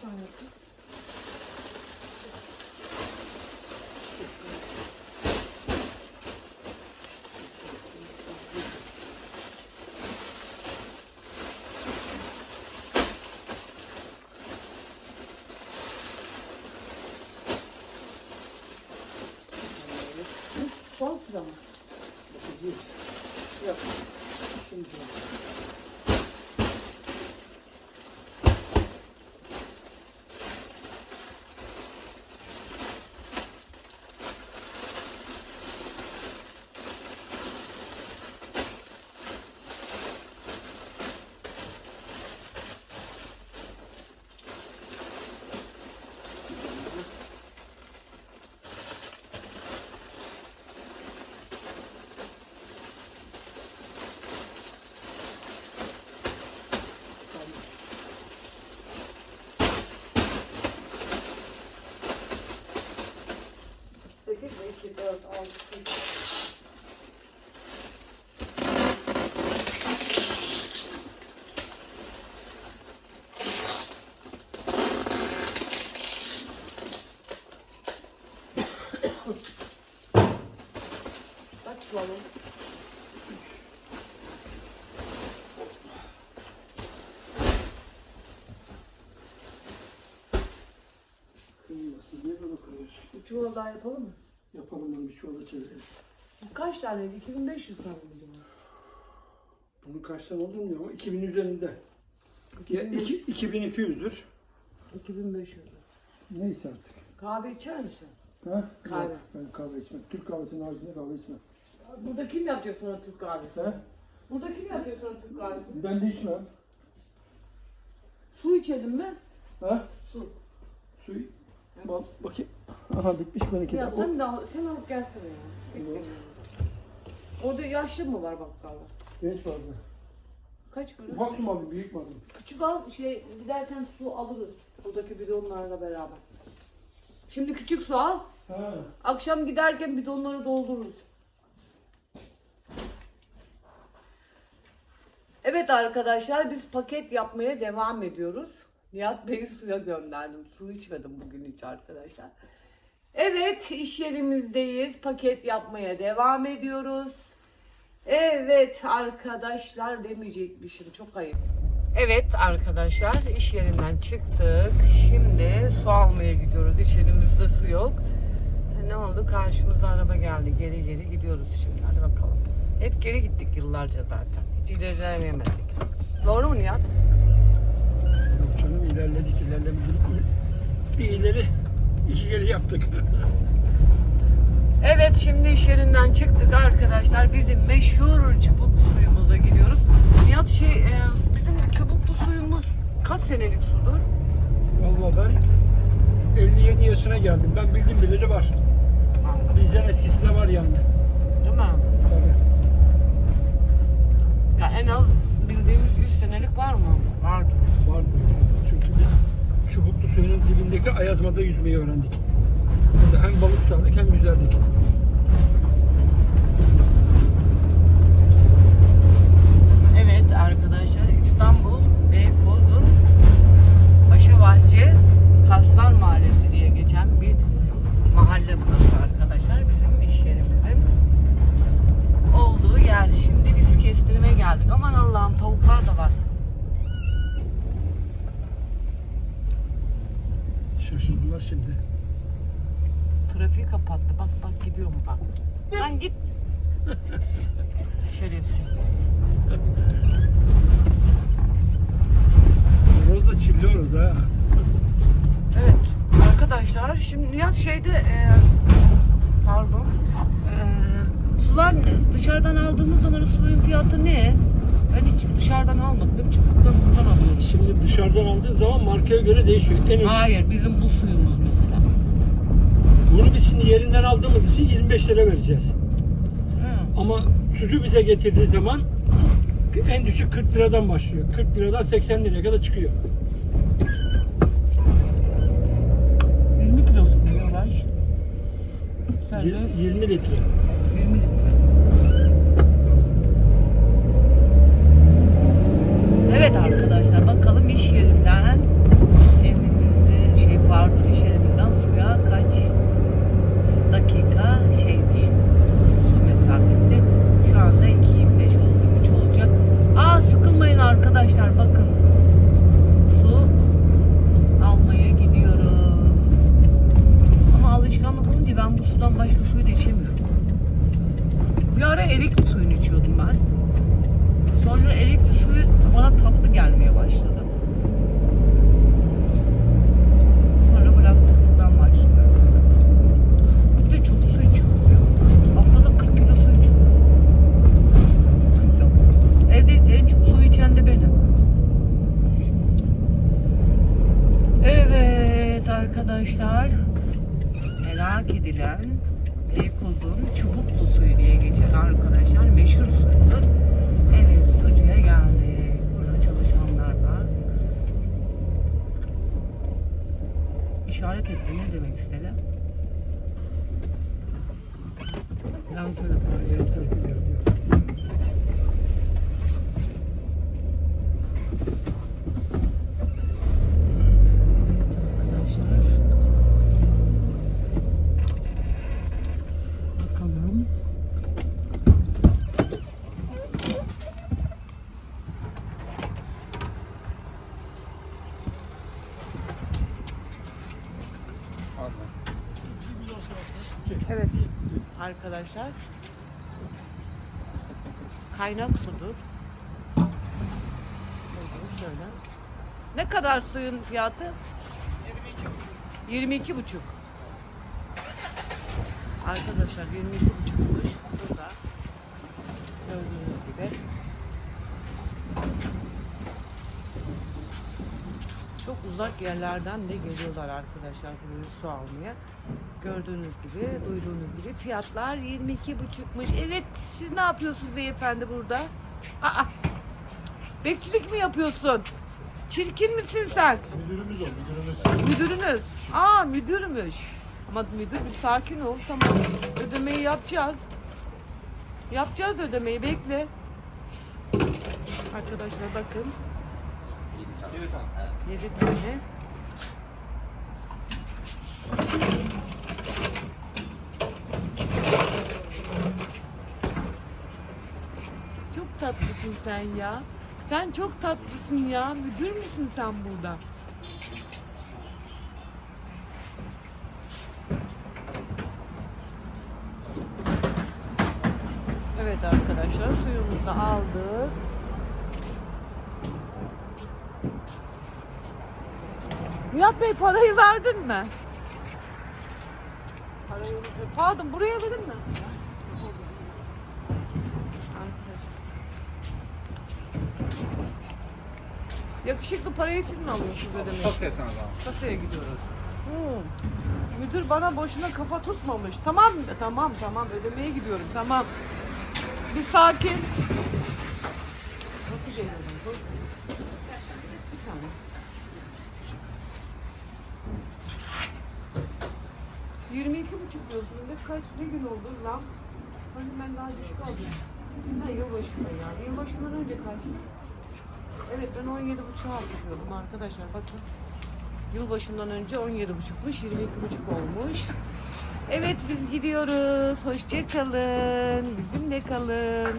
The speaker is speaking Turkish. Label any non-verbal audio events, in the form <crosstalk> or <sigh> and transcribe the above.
tanesi. Son sıra mı? Bakacağız. Yok. Sekiz. Kaç çuvalı? kıyılmasın diye böyle. Bir çuval daha yapalım mı? Yapalım bunu bir çuvala çevirelim. Kaç taneydi? 2500 tane mi? Bunun kaç tane olur mu ya? 2000 üzerinde. Ya 2500. iki, 2200'dür. 2500. Neyse artık. Kahve içer misin? Ha? Kahve. Yok, ben kahve içmem. Türk kahvesinin haricinde kahve içmem. Burada kim yapıyor sana Türk kahvesi? Ha? Burada kim yapıyor sana Türk kahvesi? Ben de içmem. Su içelim mi? Ha? Su. Suyu. Bak, bakayım. Aha bitmiş benimki de. Ya sen de al- sen alıp gelsene ya. Olur. Orada yaşlı mı var bakkalda? Genç vardı. Kaç su mu alayım, büyük alayım? Küçük al şey giderken su alırız. Buradaki bidonlarla beraber. Şimdi küçük su al. Ha. Akşam giderken bidonları doldururuz. Evet arkadaşlar biz paket yapmaya devam ediyoruz. Nihat Bey'i suya gönderdim. Su içmedim bugün hiç arkadaşlar. Evet iş yerimizdeyiz. Paket yapmaya devam ediyoruz. Evet arkadaşlar demeyecekmişim çok ayıp. Evet arkadaşlar iş yerinden çıktık. Şimdi su almaya gidiyoruz. İş yerimizde su yok. Ne oldu? Karşımıza araba geldi. Geri geri gidiyoruz şimdi. Hadi bakalım. Hep geri gittik yıllarca zaten. Hiç ilerleyemedik. Doğru mu Nihat? Canım ilerledik ilerlemedik. Bir ileri iki geri yaptık. <laughs> Evet şimdi iş yerinden çıktık arkadaşlar. Bizim meşhur çubuklu suyumuza gidiyoruz. Nihat şey e, bizim çubuklu suyumuz kaç senelik sudur? Vallahi ben 57 yaşına geldim. Ben bildim bileli var. Bizden eskisi de var yani. Değil mi? Tabii. Ya en az bildiğimiz 100 senelik var mı? Var. Vardı. Biz çubuklu suyunun dibindeki ayazmada yüzmeyi öğrendik. Burada hem balık tutardık hem yüzerdik. Şerefsiz. Horoz da çilliyoruz ha. Evet arkadaşlar şimdi Nihat şeyde e, pardon e, sular ne? dışarıdan aldığımız zaman suyun fiyatı ne? Ben hiç dışarıdan almadım. Çubuktan buradan alıyoruz. Şimdi dışarıdan aldığın zaman markaya göre değişiyor. En. Hayır bizim bu suyumuz mesela. Bunu biz şimdi yerinden aldığımız için 25 lira vereceğiz. Ama sucu bize getirdiği zaman en düşük 40 liradan başlıyor. 40 liradan 80 liraya kadar çıkıyor. 20 kilosu diyorlar. Yir- Serbest 20 litre. 20 litre. Evet arkadaşlar bakalım iş yerinden evimize bana tatlı gelmeye başladı. Sonra bıraktım. Buradan başlıyorum. Bir de çok su içiyorum ya. Haftada 40 kilo su içiyorum. Evde en çok su içen de benim. Evet arkadaşlar. Merak edilen Beykoz'un çubuklu suyu diye geçer arkadaşlar. Meşhur suyudur. Evet sucuya geldik. Burada çalışanlar var. İşaret etti. Ne demek istedi? Yan tarafı. Yan diyor, diyor. Arkadaşlar. Bakalım. Evet arkadaşlar. Kaynak sudur. Şöyle. Ne kadar suyun fiyatı? 22 buçuk. Arkadaşlar 22 buçukmuş burada. Gördüğünüz gibi. Çok uzak yerlerden de geliyorlar arkadaşlar buraya su almaya. Gördüğünüz gibi, duyduğunuz gibi fiyatlar 22 buçukmuş. Evet, siz ne yapıyorsunuz beyefendi burada? Aa, bekçilik mi yapıyorsun? Çirkin misin sen? Müdürümüz o, müdürümüz. Müdürünüz. Aa müdürmüş. Ama müdür bir sakin ol. Tamam. Ödemeyi yapacağız. Yapacağız ödemeyi. Bekle. Arkadaşlar bakın. 7 tane. Çok tatlısın sen ya. Sen çok tatlısın ya. Müdür müsün sen burada? Evet arkadaşlar suyumuzu aldık. Nihat Bey parayı verdin mi? Parayı Pardon buraya verin mi? Yakışıklı parayı siz mi alıyorsunuz ödemeyi? Kasaya sana zaman. Kasaya gidiyoruz. Hmm. Müdür bana boşuna kafa tutmamış. Tamam tamam tamam ödemeye gidiyorum tamam. Bir sakin. Nasıl şey dedim? Bir tane. Yirmi iki buçuk diyorsun. Ne kaç ne gün oldu lan? Hani ben daha düşük aldım. Ha yılbaşında ya. Yılbaşından önce kaçtı? Evet ben 17 buçuğa hatırlıyordum arkadaşlar bakın. Yılbaşından önce 17 buçukmuş 22 buçuk olmuş. Evet biz gidiyoruz. Hoşça kalın. Bizimle kalın.